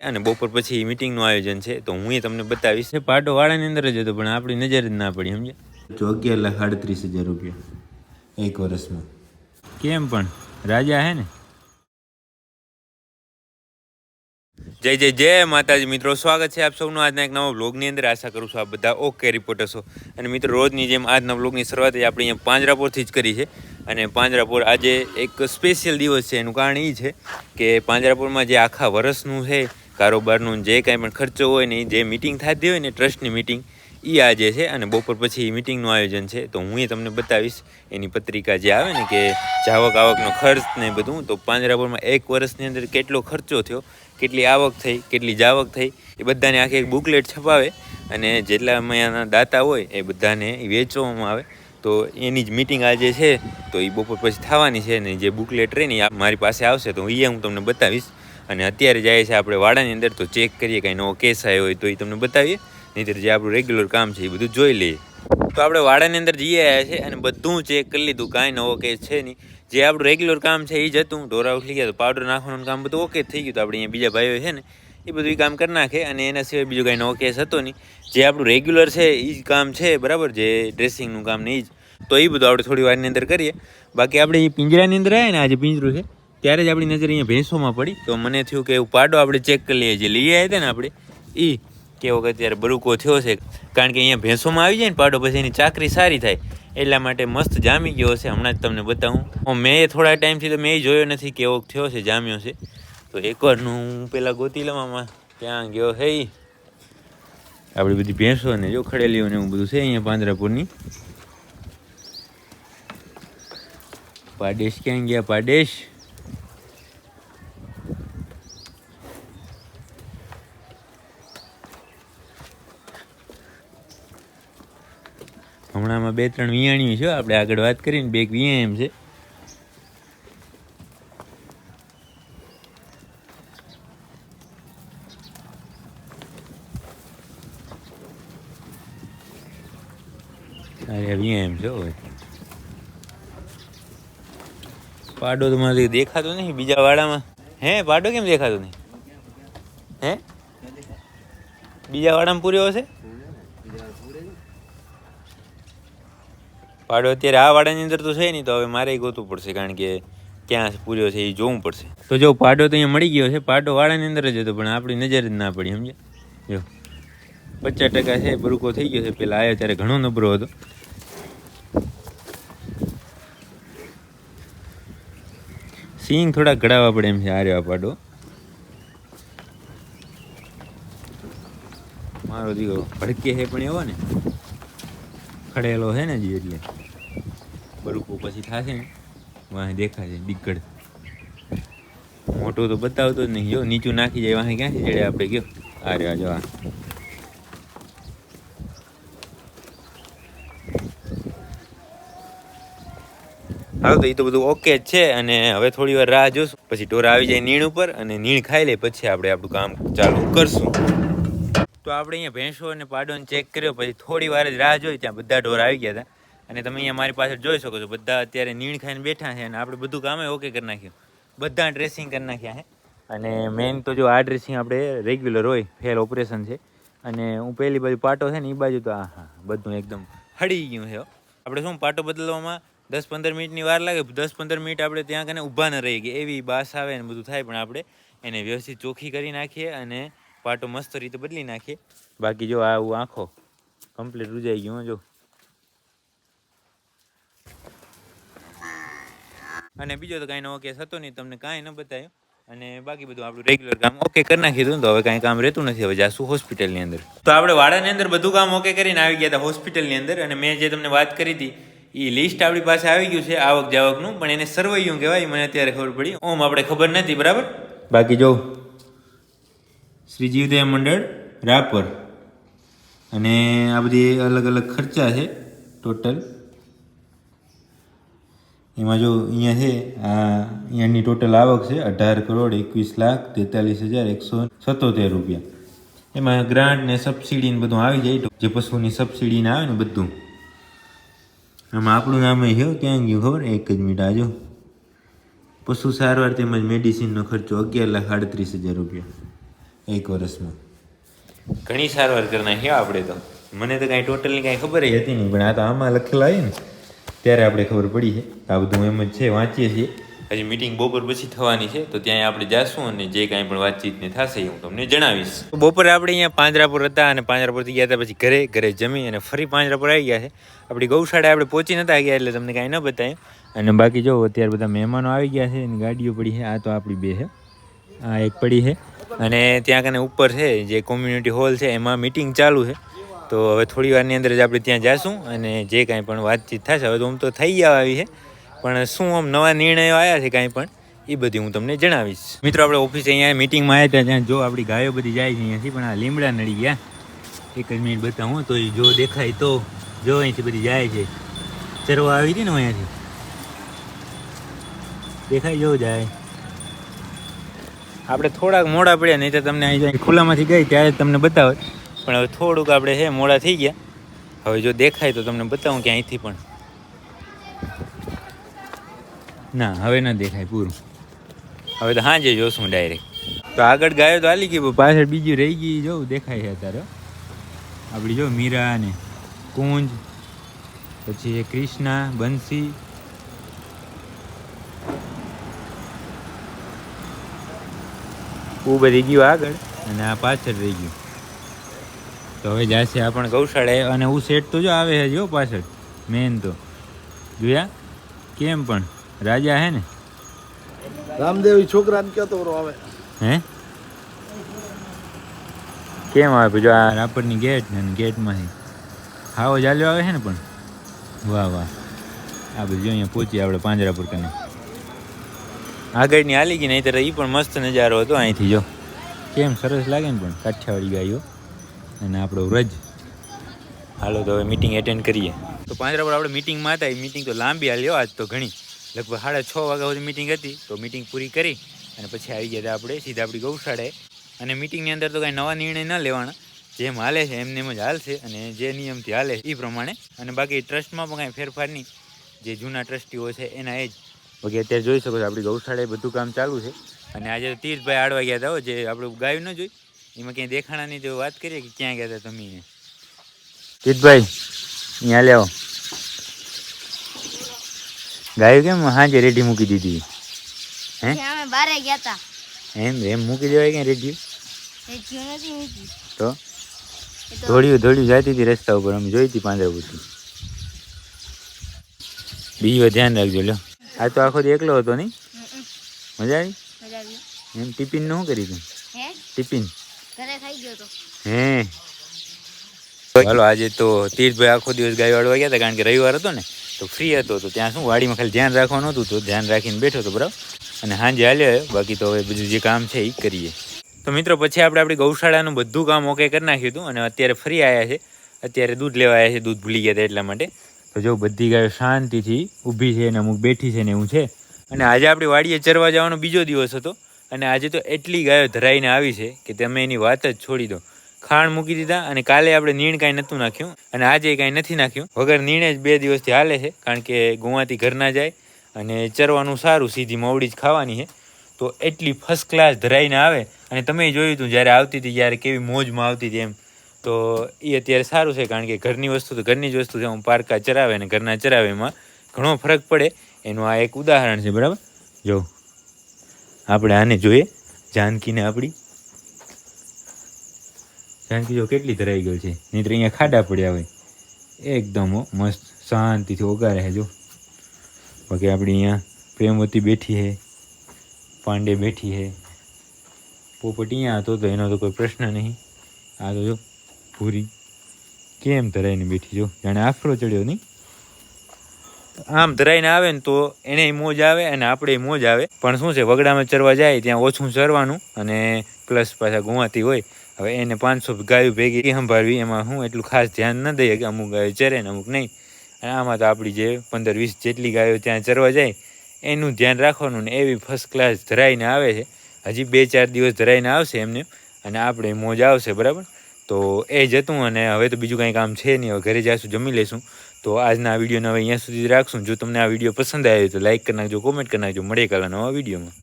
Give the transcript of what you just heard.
અને બપોર પછી મિટિંગનું આયોજન છે તો હું એ તમને બતાવીશ. પાટો વાળાની અંદર જ હતો પણ આપણી નજર જ ના પડી સમજે તો અગિયાર લાખ આડત્રીસ હજાર રૂપિયા એક વર્ષમાં. કેમ પણ? રાજા હે ને? જય જય જય માતાજી મિત્રો. સ્વાગત છે આપ સૌનું આજના એક નવા બ્લોગની અંદર. આશા કરું છું આપ બધા ઓકે રિપોર્ટર છો અને મિત્રો રોજની જેમ આજના બ્લોગની શરૂઆત આપણે અહીંયા પાંજરાપોરથી જ કરી છે. અને પાંજરાપોર આજે એક સ્પેશિયલ દિવસ છે. એનું કારણ એ છે કે પાંજરાપોરમાં જે આખા વર્ષનું છે કારોબારનું જે કાંઈ પણ ખર્ચો હોય ને જે મિટિંગ થતી હોય ને ટ્રસ્ટની મિટિંગ એ આજે છે અને બપોર પછી મિટિંગનું આયોજન છે. તો હું એ તમને બતાવીશ. એની પત્રિકા જે આવે ને કે જાવક આવકનો ખર્ચ ને બધું, તો પાંજરાપોરમાં એક વર્ષની અંદર કેટલો ખર્ચો થયો, કેટલી આવક થઈ, કેટલી જાવક થઈ, એ બધાને આખી એક બુકલેટ છપાવે અને જેટલા અહીંયાના દાતા હોય એ બધાને વેચવામાં આવે. તો એની જ મિટિંગ આજે છે. તો એ બપોર પછી થવાની છે ને જે બુકલેટ રહે ને મારી પાસે આવશે. તો એ હું તમને બતાવીશ. અને અત્યારે જાય છે આપણે વાડાની અંદર, તો ચેક કરીએ કાંઈ નવો કેસ આવ્યો હોય તો એ તમને બતાવીએ. નહીંતર જે આપણું રેગ્યુલર કામ છે એ બધું જોઈ લઈએ. તો આપણે વાડાની અંદર જઈ આવ્યા છે અને બધું ચેક કરી લીધું, કાંઈ નવો કેસ છે નહીં. જે આપણું રેગ્યુલર કામ છે એ જ હતું. ઢોરા ઉઠી ગયા તો પાવડર નાખવાનું કામ બધું ઓકે થઈ ગયું તો આપણે અહીંયા બીજા ભાઈઓ છે ને એ બધું કામ કરી નાખે અને એના સિવાય બીજું કાંઈ નવો કેસ હતો નહીં. જે આપણું રેગ્યુલર છે એ જ કામ છે, બરાબર? જે ડ્રેસિંગનું કામ ને એ જ. તો એ બધું આપણે થોડી વારની અંદર કરીએ. બાકી આપણે એ પિંજરાની અંદર આવ્યા ને આ જે પિંજરું છે. ત્યારે જ આપણી નજર અહીંયા ભેંસોમાં પડી. તો મને થયું કે એવું પાડો આપણે ચેક કરી લઈએ. જે લઈ આવ્યા ને આપણે એ કે અત્યારે બરુકો થયો છે. કારણ કે અહીંયા ભેંસોમાં આવી જાય ને પાડો પછી એની ચાકરી સારી થાય. એટલા માટે મસ્ત જામી ગયો છે. હમણાં જ તમને બતાવું. મેં થોડા ટાઈમથી તો મેં જોયો નથી કેવો થયો છે, જામ્યો છે. તો એકવારનું હું પેલા ગોતી લવામાં ત્યાં ગયો હે. આપણી બધી ભેંસો ને જો ખડેલીઓ ને એવું બધું છે અહીંયા પાંજરાપુરની. પાડેશ ક્યાં ગયા? પાડેશ. હમણાંમાં બે, ત્રણ વિયાણીઓ છે. આપણે આગળ વાત કરીને બે એક એમ છે. અરે વિયામ છે પાડો તો મારે દેખાતો નહીં બીજા વાડામાં. હે, પાડો કેમ દેખાતો નહીં? હે? બીજા વાડામાં પૂર્યો હશે? પાડો. અત્યારે આ વાડાની અંદર તો છે નહીં, તો હવે મારે ગોતવું પડશે, કારણ કે ક્યાં પૂર્યો છે એ જોવું પડશે. તો જો, પાડો તો અહીંયા મળી ગયો છે, પાડો વાડાની અંદર જ હતો, પણ આપણી નજર જ ના પડી સમજે જો, પચાસ ટકા છે બરુકો થઈ ગયો છે, પેલા આવ્યો ત્યારે ઘણો નબળો હતો. સિંગ થોડા ઘડાવા પડે એમ છે આ રહ્યો પાડો. મારો દીકરો ભડકે છે પણ એવો ને. ખડેલો છે ને જી એટલે. બરુકો પછી થશે ને, વાહ દેખાશે દીકડ મોટો તો બતાવતો જ નહીં. જો, નીચું નાખી જાય, વાહ ક્યાંથી જડે આપણે? ગયો. આ રહ્યા જો આ હાલો તો એ તો બધું ઓકે જ છે અને હવે થોડી વાર રાહ જોશું. પછી ઢોરા આવી જાય નીણ ઉપર અને નીણ ખાઈ લે, પછી આપણે આપણું કામ ચાલુ કરશું. તો આપણે અહીંયા ભેંસો અને પાડોને ચેક કર્યો, પછી થોડી વાર જ રાહ જોઈ, ત્યાં બધા ઢોર આવી ગયા હતા. અને તમે અહીંયા મારી પાછળ જોઈ શકો છો, બધા અત્યારે નીણ ખાઈને બેઠા છે અને આપણે બધું કામે ઓકે કરી નાખ્યું. બધા ડ્રેસિંગ કરી નાખ્યા છે. અને મેઇન તો જો આ ડ્રેસિંગ આપણે રેગ્યુલર હોય ફેલ ઓપરેશન છે. અને હું પહેલી બાજુ પાટો છે ને એ બાજુ તો આ હા બધું એકદમ હળી ગયું છે. આપણે શું, પાટો બદલવામાં દસ પંદર મિનિટની વાર લાગે, દસ પંદર મિનિટ આપણે ત્યાં કને ઊભા ન રહી ગઈ એવી બાસ આવે ને બધું થાય, પણ આપણે એને વ્યવસ્થિત ચોખ્ખી કરી નાખીએ અને પાટો મસ્ત રીતે બદલી નાખીએ બાકી જો આવું આંખો કમ્પ્લીટ રૂજાઈ ગયું જો. અને બીજો તો કાંઈ નવો કેસ હતો નહીં તમને કાંઈ ન બતાવ્યો અને બાકી બધું આપણું રેગ્યુલર કામ ઓકે કરી નાખ્યું તો હવે કાંઈ કામ રહેતું નથી હવે જાશું હોસ્પિટલની અંદર. તો આપણે વાડાની અંદર બધું કામ ઓકે કરીને આવી ગયા હતા હોસ્પિટલની અંદર અને મેં જે તમને વાત કરી હતી એ લિસ્ટ આપણી પાસે આવી ગયું છે આવક જાવકનું પણ એને સર્વૈયું કહેવાય મને અત્યારે ખબર પડી. ઓમ આપણે ખબર નથી બરાબર? બાકી જો શ્રી જીવદયા મંડળ, રાપર. અને આ બધી અલગ અલગ ખર્ચા છે ટોટલ એમાં જો અહીંયા છે, આ અહીંયાની ટોટલ આવક છે, અઢાર કરોડ એકવીસ લાખ તેતાલીસ હજાર એકસો સત્તોતેર રૂપિયા. એમાં ગ્રાન્ટ ને સબસિડી ને બધું આવી જાય જે પશુની સબસિડી ને આવે ને બધું. આમાં આપણું નામ છે ક્યાં ગયું ખબર? એક જ મિનિટ આજો પશુ સારવાર તેમજ મેડિસિનનો ખર્ચો અગિયાર લાખ આડત્રીસ હજાર રૂપિયા. એક વર્ષમાં. ઘણી સારવાર કરી નાખી આપણે તો. મને તો કાંઈ ટોટલની કાંઈ ખબર હતી નહીં, પણ આ તો આમાં લખેલા આવી ને, ત્યારે આપણે ખબર પડી છે. આ બધું એમ જ છે, વાંચીએ છીએ. હજી મિટિંગ બપોર પછી થવાની છે, તો ત્યાં આપણે જાશું અને જે કાંઈ પણ વાતચીત ને થશે એ હું તમને જણાવીશ. બપોરે આપણે અહીંયા પાંજરાપુર હતા અને પાંજરાપુરથી ગયા હતા પછી ઘરે ઘરે જમી અને ફરી પાંજરાપુર આવી ગયા છે. આપણી ગૌશાળા આપણે પહોંચી નતા ગયા એટલે તમને કાંઈ ન બતાવે અને બાકી જો અત્યારે બધા મહેમાનો આવી ગયા છે અને ગાડીઓ પડી છે, આ તો આપણી બે છે. આ એક પડી છે. અને ત્યાં કને ઉપર છે, જે કોમ્યુનિટી હોલ છે, એમાં મિટિંગ ચાલુ છે. તો હવે થોડી વારની અંદર જ આપણે ત્યાં જાશું અને જે કાંઈ પણ વાતચીત થશે, હવે તો આમ તો થઈ જવા આવી છે. પણ શું આમ નવા નિર્ણયો આવ્યા છે કાંઈ પણ, એ બધી હું તમને જણાવીશ. મિત્રો, આપણે ઓફિસે અહીંયા મિટિંગમાં આવ્યા ત્યાં. જો આપણી ગાયો બધી જાય છે અહીંયાથી, પણ આ લીમડા નડી ગયા. એક જ મિનિટ બતાવું, તો એ જો દેખાય તો જો અહીંથી બધી જાય છે. ચરવા આવી હતી ને અહીંયાથી? દેખાય જો જાય. આપણે થોડાક મોડા પડ્યા નહીં તો તમને અહીં ખુલ્લામાંથી ગઈ, ત્યારે તમને બતાવે. પણ હવે થોડુંક આપણે હે, મોડા થઈ ગયા. હવે જો દેખાય તો તમને બતાવું કે અહીંથી પણ. ના, હવે ન દેખાય પૂરું. હવે તો હાંજે જોશું ડાયરેક્ટ તો આગળ ગાયો તો હાલી ગઈ પાછળ બીજી રહી ગઈ જોઉં દેખાય છે અત્યારે. આપણી જો મીરા ને કુંજ, પછી કૃષ્ણા બંસી ઉ બધી ગયું આગળ અને આ પાછળ રહી ગયું. તો હવે જાશે આ પણ ગૌશાળાએ અને હું સેટ તો જો આવે છે જો પાછળ મેન તો. જોયા? કેમ પણ? રાજા હે ને? રામદેવ છોકરાને કહેતો રો આવે? હે? કેમ આવે? જો આ રાપરની ગેટ ને ગેટમાંથી હાવો ચાલ્યો આવે છે ને પણ? વાહ વાહ. આ બધું અહીંયા પહોંચી આપણે પાંજરાપુર કને આગળની હાલી ગઈ નહીં એ પણ મસ્ત નજારો હતો અહીંથી, જો. કેમ સરસ લાગે ને પણ, કાઠિયાવાડી ગાયો અને આપણો વ્રજ. હાલો તો હવે મિટિંગ એટેન્ડ કરીએ. તો પાંજરાપુર આપણે મિટિંગમાં હતા, એ મિટિંગ તો લાંબી હાલ્યો આજ તો ઘણી. લગભગ સાડા છ વાગ્યા સુધી મિટિંગ હતી, તો મિટિંગ પૂરી કરી અને પછી આવી ગયા હતા આપણે, સીધા આપણી ગૌશાળાએ અને મિટિંગની અંદર તો કાંઈ નવા નિર્ણય ન લેવાના. જેમ હાલે છે, એમને એમ જ હાલશે અને જે નિયમથી હાલે એ પ્રમાણે. અને બાકી ટ્રસ્ટમાં પણ કાંઈ ફેરફાર નહીં. જે જૂના ટ્રસ્ટીઓ છે, એના એ જ બાકી અત્યારે જોઈ શકો છો આપણી ગૌશાળાએ બધું કામ ચાલુ છે. અને આજે તીર્થભાઈ આડવા ગયા હતા હો, જે આપણે ગાયું ન જોઈ? એમાં ક્યાંય દેખાણાની જો વાત કરીએ કે ક્યાં ગયા હતા તમે તીર્થભાઈ અહીંયા લે આવો. ગાયું કેમ હાજે રેડી મૂકી દીધી? હે? અમે બારે ગયા તા. એમ એમ મૂકી દેવાય ક્યાં રેડી એ નથી મૂકી. તો? ધોળ્યું ધોળ્યું જતી હતી રસ્તા ઉપર અમે જોઈ હતી પાંજરાપુરથી બીજું ધ્યાન રાખજો લ્યો. આ તો આખો દી એકલો હતો નહીં? મજા આવી? એમ ટિફિનનું શું કરી તું? ટિફિન? હે. ચાલો આજે તો તીર્થભાઈ આખો દિવસ ગાય વાળવા ગયા હતા કારણ કે રવિવાર હતો ને તો ફ્રી હતો તો ત્યાં શું વાડીમાં ખાલી ધ્યાન રાખવાનું હતું તો ધ્યાન રાખીને બેઠો હતો બરાબર? અને સાંજે હાલ્યો બાકી તો હવે બધું જે કામ છે એ કરીએ. તો મિત્રો પછી આપણે આપણી ગૌશાળાનું બધું કામ ઓકે કરી નાખ્યું હતું અને અત્યારે ફરી આવ્યા છે. અત્યારે દૂધ લેવા આવ્યા છે દૂધ ભૂલી ગયા હતા એટલા માટે. તો જો બધી ગાયો શાંતિથી ઊભી છે અને અમુક બેઠી છે ને એવું છે. અને આજે આપણે વાડીએ ચરવા જવાનો બીજો દિવસ હતો અને આજે તો એટલી ગાયો ધરાઈને આવી છે કે તમે એની વાત જ છોડી દો. ખાણ મૂકી દીધા અને કાલે આપણે નીણ કાંઈ નહોતું નાખ્યું અને આજે કાંઈ નથી નાખ્યું. વગર નીણે જ બે દિવસથી હાલે છે કારણ કે ગુવાથી ઘર ના જાય અને ચરવાનું સારું સીધી મવડી જ ખાવાની છે. તો એટલી ફર્સ્ટ ક્લાસ ધરાઈને આવે અને તમે જોયું હતું જ્યારે આવતી હતી, જ્યારે કેવી મોજમાં આવતી હતી એમ. તો એ અત્યારે સારું છે, કારણ કે ઘરની વસ્તુ તો ઘરની જ વસ્તુ છે. હું પારકા ચરાવે અને ઘરના ચરાવે એમાં ઘણો ફરક પડે. એનું આ એક ઉદાહરણ છે, બરાબર? જો, આપણે આને જોઈએ. જાનકીને આપણી. જાનકી જો કેટલી ધરાઈ ગયો છે. નહીંતર અહીંયા ખાડા પડ્યા હોય. એકદમ મસ્ત, શાંતિથી ઓગારે હે જો. બાકી આપણી અહીંયા પ્રેમવતી બેઠી છે. પાંડે બેઠી છે. પોપટ અહીંયા હતો તો એનો તો કોઈ પ્રશ્ન નહીં. આ તો જો પૂરી. કેમ ધરાઈને બેઠી જો જાણે આફરો ચડ્યો નહીં? આમ ધરાઈને આવે ને તો એને મોજ આવે અને આપણે મોજ આવે. પણ શું છે, વગડામાં ચરવા જાય, ત્યાં ઓછું ચરવાનું અને પ્લસ પાછા ગુવાતી હોય. હવે એને પાંચસો ગાયો ભેગી સંભાળવી, એમાં હું એટલું ખાસ ધ્યાન ન દઈએ કે અમુક ગાયો ચરે ને અમુક નહીં. અને આમાં તો આપણી જે પંદર વીસ જેટલી ગાયો ત્યાં ચરવા જાય, એનું ધ્યાન રાખવાનું ને એવી ફર્સ્ટ ક્લાસ ધરાઈને આવે છે. હજી બે ચાર દિવસ ધરાઈને આવશે એમને, અને આપણે મોજ આવશે, બરાબર? તો એ જતું અને હવે તો બીજું કાંઈ કામ છે નહીં. હવે ઘરે જઈશું જમી લઈશું. તો આજના વિડીયોને હવે અહીંયા સુધી રાખશું. જો તમને આ વીડિયો પસંદ આવ્યો તો લાઇક કરી નાખજો કોમેન્ટ કરી નાખજો. મળે કાલે નવા વિડીયોમાં.